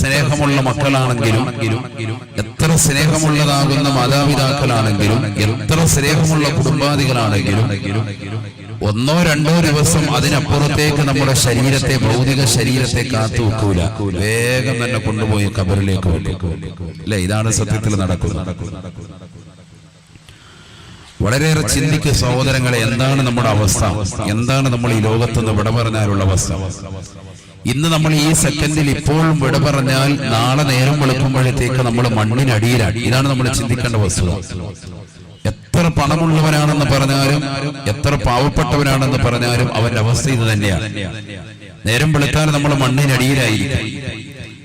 സ്നേഹമുള്ള മക്കളാണെങ്കിലും എത്ര സ്നേഹമുള്ളതാകുന്ന മാതാപിതാക്കളാണെങ്കിലും എത്ര സ്നേഹമുള്ള കുടുംബാദികളാണെങ്കിലും ഒന്നോ രണ്ടോ ദിവസം അതിനപ്പുറത്തേക്ക് നമ്മുടെ ശരീരത്തെ ഭൗതിക ശരീരത്തെ കാത്തു വെക്കൂല. വേഗം തന്നെ കൊണ്ടുപോയി കബറിലേക്ക് അല്ലെ? ഇതാണ് സത്യത്തിൽ നടക്കുന്നത്. വളരെയേറെ ചിന്തിക്കുക സഹോദരങ്ങളെ എന്താണ് നമ്മുടെ അവസ്ഥ? എന്താണ് നമ്മൾ ഈ ലോകത്തുനിന്ന് വിട പറഞ്ഞാലുള്ള അവസ്ഥ? ഇന്ന് നമ്മൾ ഈ സെക്കൻഡിൽ ഇപ്പോഴും വിട പറഞ്ഞാൽ നാളെ നേരം വെളുക്കുമ്പോഴത്തേക്ക് നമ്മൾ മണ്ണിനടിയിലാണ്. ഇതാണ് നമ്മൾ ചിന്തിക്കേണ്ട വസ്തുത. എത്ര പണമുള്ളവനാണെന്ന് പറഞ്ഞാലും എത്ര പാവപ്പെട്ടവനാണെന്ന് പറഞ്ഞാലും അവന്റെ അവസ്ഥ ഇത് തന്നെയാണ്. നേരം വെളുത്താൽ നമ്മൾ മണ്ണിനടിയിലായിരിക്കും.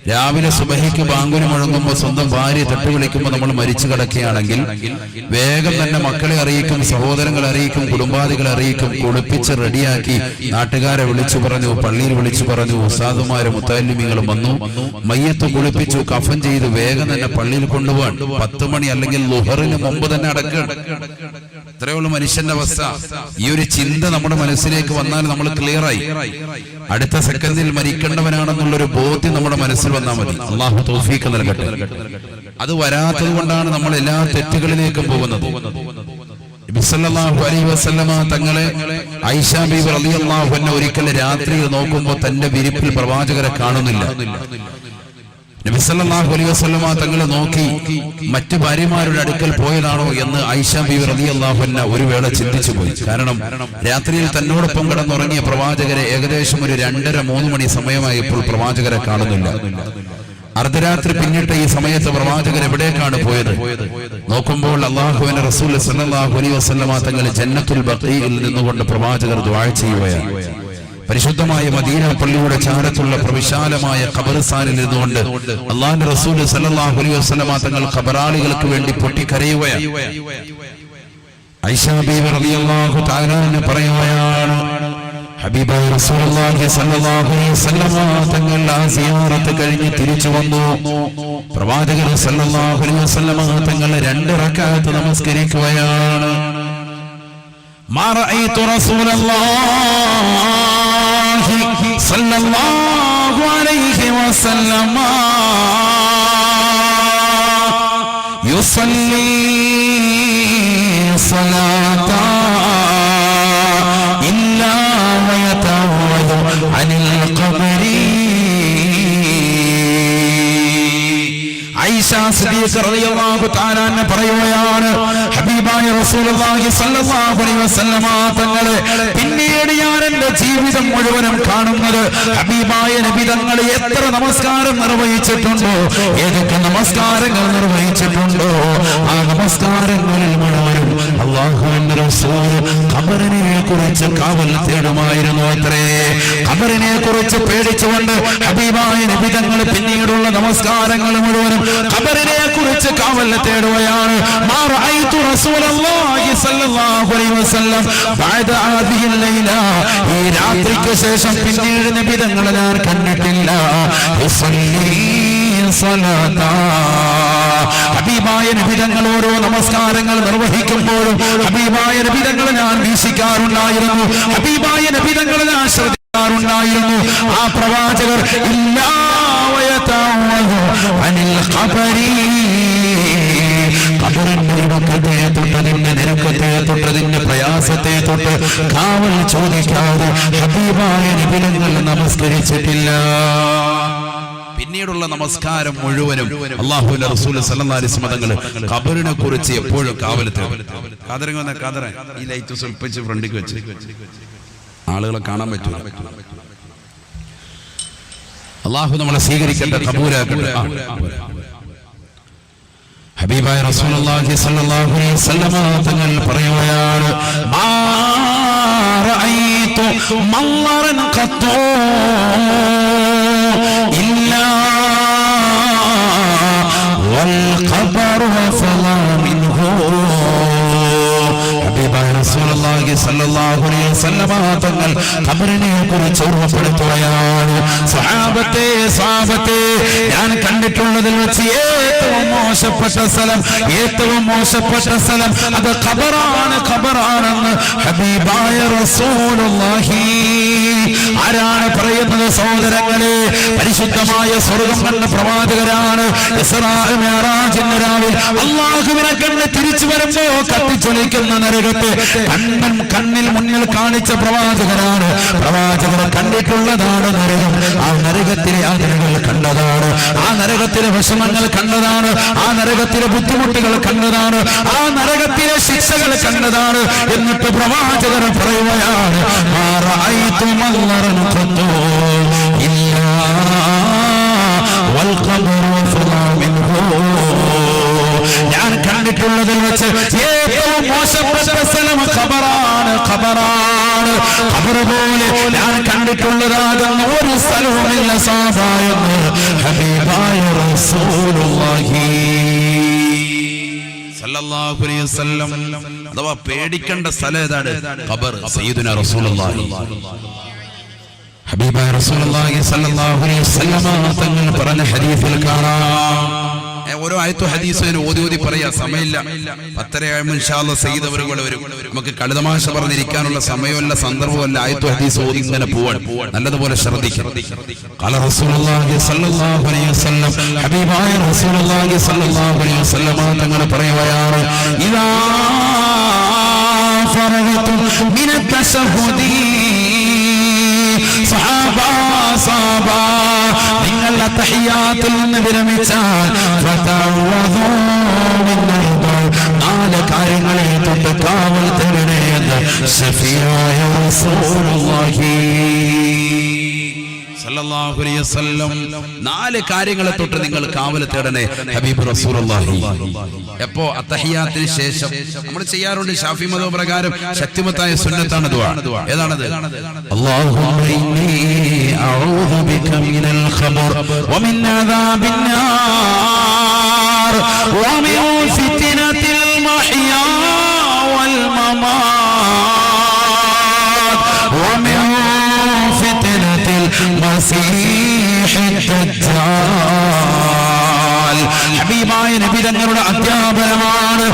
രാവിലെ സുബഹിക്ക് ബാങ്കുന് മുഴങ്ങുമ്പോൾ സ്വന്തം ഭാര്യ തട്ടി വിളിക്കുമ്പോൾ നമ്മൾ മരിച്ചു കിടക്കുകയാണെങ്കിൽ വേഗം തന്നെ മക്കളെ അറിയിക്കും സഹോദരങ്ങളെ അറിയിക്കും കുടുംബാദികളെ അറിയിക്കും കുളിപ്പിച്ച് റെഡിയാക്കി നാട്ടുകാരെ വിളിച്ചു പറഞ്ഞു പള്ളിയിൽ വിളിച്ചു പറഞ്ഞു ഉസാദുമാരെ മുത്താലിമികളും വന്നു. മയ്യത്ത് കുളിപ്പിച്ചു കഫൻ ചെയ്ത് വേഗം തന്നെ പള്ളിയിൽ കൊണ്ടുപോകാൻ പത്ത് മണി അല്ലെങ്കിൽ ലുഹറിന് മുമ്പ് തന്നെ അടക്കണം ഇത്രയുള്ള മനുഷ്യന്റെ അവസ്ഥ. ഈ ഒരു ചിന്ത നമ്മുടെ മനസ്സിലേക്ക് വന്നാൽ നമ്മൾ ക്ലിയറായി അടുത്ത സെക്കൻഡിൽ മരിക്കേണ്ടവനാണെന്നുള്ള ഒരു ബോധ്യം നമ്മുടെ മനസ്സിൽ വന്നാൽ മതി. അള്ളാഹു തോഫീക്ക് നൽകട്ടെ. അത് വരാത്തത് കൊണ്ടാണ് നമ്മൾ എല്ലാ തെറ്റുകളിലേക്കും പോകുന്നത്. അലൈഹി വസല്ലമ തങ്ങളെ ഐഷ ബീബി റളിയല്ലാഹു അൻഹ ഒരിക്കൽ രാത്രിയിൽ നോക്കുമ്പോൾ തന്റെ വിരിപ്പിൽ പ്രവാചകരെ കാണുന്നില്ല. നബിസല്ലാഹു അലൈഹി വസല്ലമ തങ്ങളെ നോക്കി മറ്റു ഭാര്യമാരുടെ അടുക്കൽ പോയതാണോ എന്ന് ഐഷ ബീവി റളിയല്ലാഹു അൻഹ ഒരു വേള ചിന്തിച്ചു പോയി. കാരണം രാത്രിയിൽ തന്നോടൊപ്പം കിടന്നുറങ്ങിയ പ്രവാചകരെ ഏകദേശം ഒരു രണ്ടര മൂന്ന് മണി സമയമായപ്പോൾ പ്രവാചകരെ കാണുന്നില്ല. അർദ്ധരാത്രി പിന്നിട്ട ഈ സമയത്ത് പ്രവാചകൻ എവിടേക്കാണ് പോയത്? നോക്കുമ്പോൾ അള്ളാഹുവിന്റെ റസൂൽ അലൈഹി വസല്ലമ തങ്ങൾ ജന്നത്തുൽ ബഖീയിൽ നിന്നുകൊണ്ട് പ്രവാചകർ ദുആ ചെയ്യുകയാണ്. പരിശുദ്ധമായ മദീന പള്ളിയുടെ ചാരത്തുള്ള പ്രവിശാലമായ ഖബർസ്ഥാനിൽ നിന്നുകൊണ്ട് അള്ളാഹിന്റെ റസൂൽ സല്ലാഹു അലൈഹി വസ്ലമ തങ്ങൾ ഖബറാളികൾക്ക് വേണ്ടി പൊട്ടിക്കരയുകയാണ്. അലൈഹി തങ്ങൾ ആ സിയാറത്ത് കഴിഞ്ഞ് തിരിച്ചു വന്നു. പ്രവാചകർ അലൈഹി വസല്ലമ തങ്ങൾ രണ്ട് റക്അത്ത് നമസ്കരിക്കുകയാണ്. മാ റഅയ്തു الله صلى الله عليه وسلم يصلي صلاة إلا ويتعوذ عن القبر ഐഷ സിദ്ദീഖ് റളിയല്ലാഹു തആല അൻഹ പറയുകയാണ് ഹബീബായ റസൂലുള്ളാഹി സ്വല്ലല്ലാഹു അലൈഹി വസല്ലമ തങ്ങളെ പിന്നീട് ഞാൻ എന്റെ ജീവിതം മുഴുവനും കാണുന്നത് ഹബീബായ നബി തങ്ങൾ എത്ര നമസ്കാരം നിർവഹിച്ചിട്ടുണ്ടോ? ഏതൊക്കെ നമസ്കാരങ്ങൾ നിർവഹിച്ചിട്ടുണ്ടോ? ആ നമസ്കാരങ്ങളിൽ മുഴുവനും അള്ളാഹുവിന്റെ റസൂൽ ഖബറിനെ കുറിച്ച് കാവൽ തേടുമായിരുന്നു അത്രേ. ഖബറിനെ കുറിച്ച് പേടിച്ചുകൊണ്ട് ഹബീബായ നബി തങ്ങൾ പിന്നീടുള്ള നമസ്കാരങ്ങൾ മുഴുവനും ഖബറിനെ കുറിച്ച് കാവൽ തേടുകയാണ് മാ റഅയ്തു റസൂലല്ലാഹി الله عليه وسلم بعد هذه ലൈല. ഈ രാത്രിക്ക് ശേഷം പിന്നീട് നബി തങ്ങളെ ഞാൻ കണ്ടിട്ടില്ല. ഹബീബായ നബിതങ്ങൾ നമസ്കാരങ്ങൾ നിർവഹിക്കുമ്പോഴും ഹബീബായ നബിതങ്ങൾ ഞാൻ വീക്ഷിക്കാറുണ്ടായിരുന്നു. ഹബീബായ നബിതങ്ങൾ ഞാൻ ശ്രദ്ധിക്കാറുണ്ടായിരുന്നു ആ പ്രവാചകർ ഇല്ലാ വയതഅവ്വദു അനിൽ ഖബരി. ഖബറിന്റെ കാവൽ ചോദിക്കാതെ ഹബീബായ നബിതങ്ങൾ നമസ്കരിച്ചിട്ടില്ല. പിന്നീടുള്ള നമസ്കാരം മുഴുവനും അള്ളാഹുവിന്റെ റസൂൽ സല്ലല്ലാഹു തങ്ങളെ ഖബറിനെ കുറിച്ച് എപ്പോഴും കാവലത്ത് കാതരങ്ങ വന്ന കാതറ. ഈ ലൈറ്റ് സ്വൽപ്പിച്ച് ഫ്രണ്ടിക്ക് വെച്ച്. ആളുകളെ കാണാൻ പറ്റില്ല അള്ളാഹു നമ്മളെ സ്വീകരിക്കേണ്ട കബൂലാക്കട്ടെ. ഹബീബായ റസൂലുള്ളാഹി സ്വല്ലല്ലാഹു അലൈഹി തങ്ങൾ പറയുകയാണ് മാ റഅയ്തു منظرا قط إلا വൽ ഖബറു منه തങ്ങൾ ഖബറിനെ കുറിച്ച് ഓർമ്മപ്പെടുത്തുകയാണ്. സഹാബത്തെ സഹാബത്തെ ഞാൻ കണ്ടിട്ടുള്ളതിൽ വെച്ച് ഏറ്റവും മോശപ്പെട്ട സ്ഥലം ഏറ്റവും മോശപ്പെട്ട സ്ഥലം അത് ഖബറാണ് ഖബറാണെന്ന് ഹബീബായ റസൂലുള്ളാഹി. ആരാണ് പറയുന്നത് സഹോദരങ്ങളെ? പരിശുദ്ധമായ സ്വർഗം കണ്ട പ്രവാചകരാണ് രാവിൽ. അള്ളാഹുവിനെ കണ്ട് തിരിച്ചു വരുമ്പോ കത്തിച്ചൊലിക്കുന്ന നരകത്തെ കണ്ണൻ കണ്ണിൽ മുന്നിൽ കാണിച്ച പ്രവാചകരാണ് പ്രവാചകർ കണ്ടിട്ടുള്ളതാണ് നരകം. ആ നരകത്തിലെ യാതനകൾ കണ്ടതാണ്. ആ നരകത്തിലെ വിഷമങ്ങൾ കണ്ടതാണ്. ആ നരകത്തിലെ ബുദ്ധിമുട്ടുകൾ കണ്ടതാണ്. ആ നരകത്തിലെ ശിക്ഷകൾ കണ്ടതാണ്. എന്നിട്ട് പ്രവാചകർ പറയുകയാണ് "മാ റഅയ്തു മൻളറൻ ഖത്തു ഇല്ലാ വൽ ഖബറു ഫലാ മിൻഹു. ഞാൻ കണ്ടിട്ടുള്ളതിൽ വെച്ച് ഏറ്റവും മോശപ്പെട്ട ഖബറാണ്. ഖബറാണ്. ഖബർ പോലെ ഞാൻ കണ്ടിട്ടുള്ളതാകുന്ന ഒരു സ്ഥലവുമില്ല സാധാരണ. ഹബീബായ റസൂലുള്ളാഹി. അഥവാ പേടിക്കേണ്ട സ്ഥലം ഏതാണ്? ഖബർ. സയ്യിദുന റസൂലുള്ളാഹി. ഹബീബായ റസൂലുള്ളാഹി സ്വല്ലല്ലാഹു അലൈഹി വസല്ലം തങ്ങൾ പറഞ്ഞ ഹദീസിൽ കാണാം. ഓരോ ആയത്തു ഹദീസിന് ഓതി ഓതി പറയാ സമയമില്ല പത്തരയാകുമ്പോൾ ഇൻഷാല്ല സയ്യിദ് അവരുകൾ വരും നമുക്ക് കളിതമാശ പറഞ്ഞിരിക്കാനുള്ള സമയമല്ല സന്ദർഭമല്ല ആയത്തു ഹദീസ് ഓതി ഇങ്ങനെ പോവാൻ നല്ലതുപോലെ ശ്രദ്ധിക്കണം قال رسول الله صلى الله عليه തഹിയാത്തിൽ നിന്ന് വിരമിച്ചാൽ നാല് കാര്യങ്ങളെ തൊട്ട് കാവൽ തരണേ എന്ന് സഫിയായ റസൂലുള്ളാഹി. നാല് കാര്യങ്ങളെ തൊട്ട് നിങ്ങൾ കാവൽ തേടണേ ഹബീബ് റസൂലുള്ളാഹി. എപ്പോ? അത്തഹിയാത്തിന് ശേഷം. നമ്മൾ ചെയ്യാറുണ്ട് ഷാഫി മതോ പ്രകാരം ശക്തിമത്തായ സുന്നത്താണ് ദുആ. ഏതാണത്? അല്ലാഹുമ്മ ഇന്നി അഊദു ബിക മിനൽ ഖബർ ഹബീബായ നബി തങ്ങളുടെ അധ്യാപനമാണ്.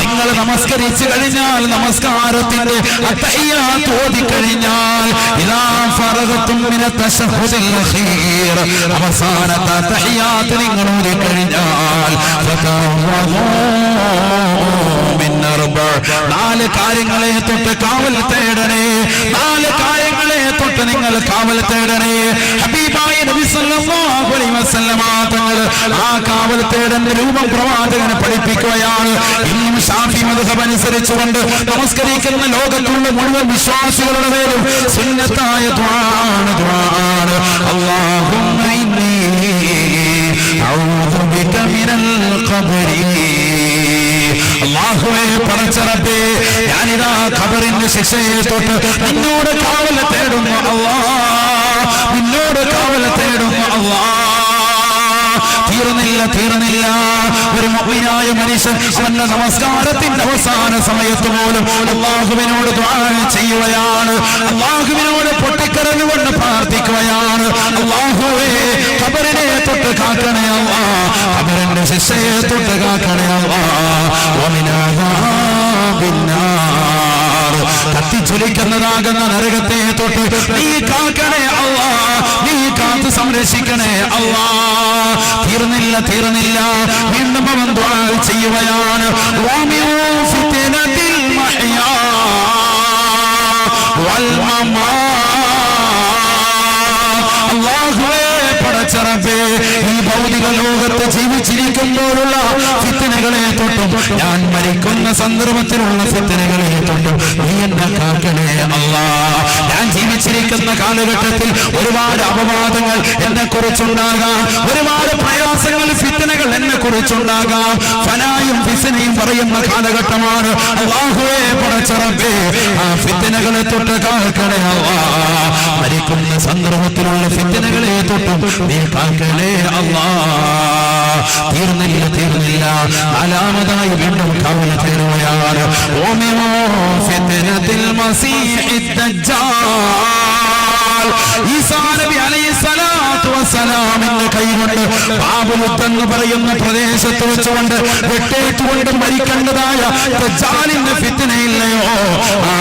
നിങ്ങൾ നമസ്കരിച്ചു കഴിഞ്ഞാൽ നമസ്കാരത്തിന്റെ അത്തഹിയാത്ത് ഓതി കഴിഞ്ഞാൽ ഇതാ ഫറഗത്തും മിന തശഹുദിൽ അഖീർ. അവസാനത്തെ അത്തഹിയാത്ത് നിങ്ങൾ ഓതി കഴിഞ്ഞാൽ ഫതവദൂ മിൻ അർബഅ. നാല് കാര്യങ്ങളെ തൊട്ട് കാവൽ തേടണേ. നാല് കാര്യങ്ങളെ തൊട്ട് നിങ്ങൾ ഹബീബായ നബി സല്ലല്ലാഹു അലൈഹി വസല്ലമ തങ്ങൾ ആ കാവൽ രൂപം പ്രവാചകനെ പഠിപ്പിക്കുകയാണ്. ഇന്നും ഷാഫി മദ്ഹബ് അനുസരിച്ചുകൊണ്ട് നമസ്കരിക്കുന്ന ലോകത്തുള്ള മുഴുവൻ വിശ്വാസികളുടെ പേരും സുന്നത്തായ ദ്വാണ് ദ്വാണ് ഞാനിതാ ഖബറിന്റെ ശിക്ഷയെ തൊട്ട് നിന്നോട് കാവല തേടുന്നു അള്ളാ. നിന്നോട് കാവല തേടുന്നു അള്ളാ. തീർന്നില്ല തീർന്നില്ല. ഒരു മുഅ്മിനായ മനുഷ്യൻ അവന്റെ നമസ്കാരത്തിന്റെ അവസാന സമയത്ത് പോലും അള്ളാഹുവിനോട് ചെയ്യുകയാണ്. അള്ളാഹുവിനോട് പൊട്ടിക്കരഞ്ഞുകൊണ്ട് പ്രാർത്ഥിക്കുകയാണ്. അള്ളാഹുവേ ഖബറിനെ തൊട്ട് കാക്കണേ അള്ളാ. ഖബറിന്റെ ശിക്ഷയെ തൊട്ട് കാക്കണേ അള്ളാ. കത്തിജ്വലിക്കുന്നതാകുന്ന നരകത്തെ തൊട്ട് നീ കാക്കണേ അള്ളാ നീ കാത്ത് സംരക്ഷിക്കണേ അള്ളാ. തീർന്നില്ല തീർന്നില്ല. വീണ്ടും അവൻ ചെയ്യുകയാണ്. വമിൻ ഭൗതിക ലോകത്ത് ജീവിച്ചിരിക്കുമ്പോഴുള്ള ഫിത്തനകളെ തൊട്ടും ഞാൻ മരിക്കുന്ന സന്ദർഭത്തിലുള്ള ഫിത്തനകളെ തൊട്ടും നീ എന്നെ കാക്കണേ അല്ല. ഞാൻ ജീവിച്ചിരിക്കുന്ന കാലഘട്ടത്തിൽ ഒരുപാട് അപവാദങ്ങൾ എന്നെ കുറിച്ചുണ്ടാകാം ഒരുപാട് പ്രയാസങ്ങൾ ഫിത്തനകൾ എന്നെ കുറിച്ചുണ്ടാകാം. ഫനായും ഫിസനയും പറയുന്ന കാലഘട്ടമാണ്. അള്ളാഹുവേ പടച്ചറപ്പേ ആ ഫിത്തനകളെ തൊട്ട് കാക്കണേ മരിക്കുന്ന സന്ദർഭത്തിലുള്ള ഫിത്തനകളെ തൊട്ടും നീ കാക്കണേ അള്ളാ തീർന്നില്ല തീർന്നില്ല. നാലാമതായി വീണ്ടും കവല തീരുകയാണ് ഓമിമോ ഫിത്തനത്തിൽ മസീഹ് ദജ്ജാൽ. ഈസാ നബി അലൈഹി വസ്സലാമിന്റെ കൈകൊണ്ട് ബാബുലുത്ത് എന്ന് പറയുന്ന പ്രദേശത്ത് വെച്ചുകൊണ്ട് വെട്ടേറ്റുകൊണ്ട് മരിക്കേണ്ടതായ ഫിത്തനയില്ലയോ? ആ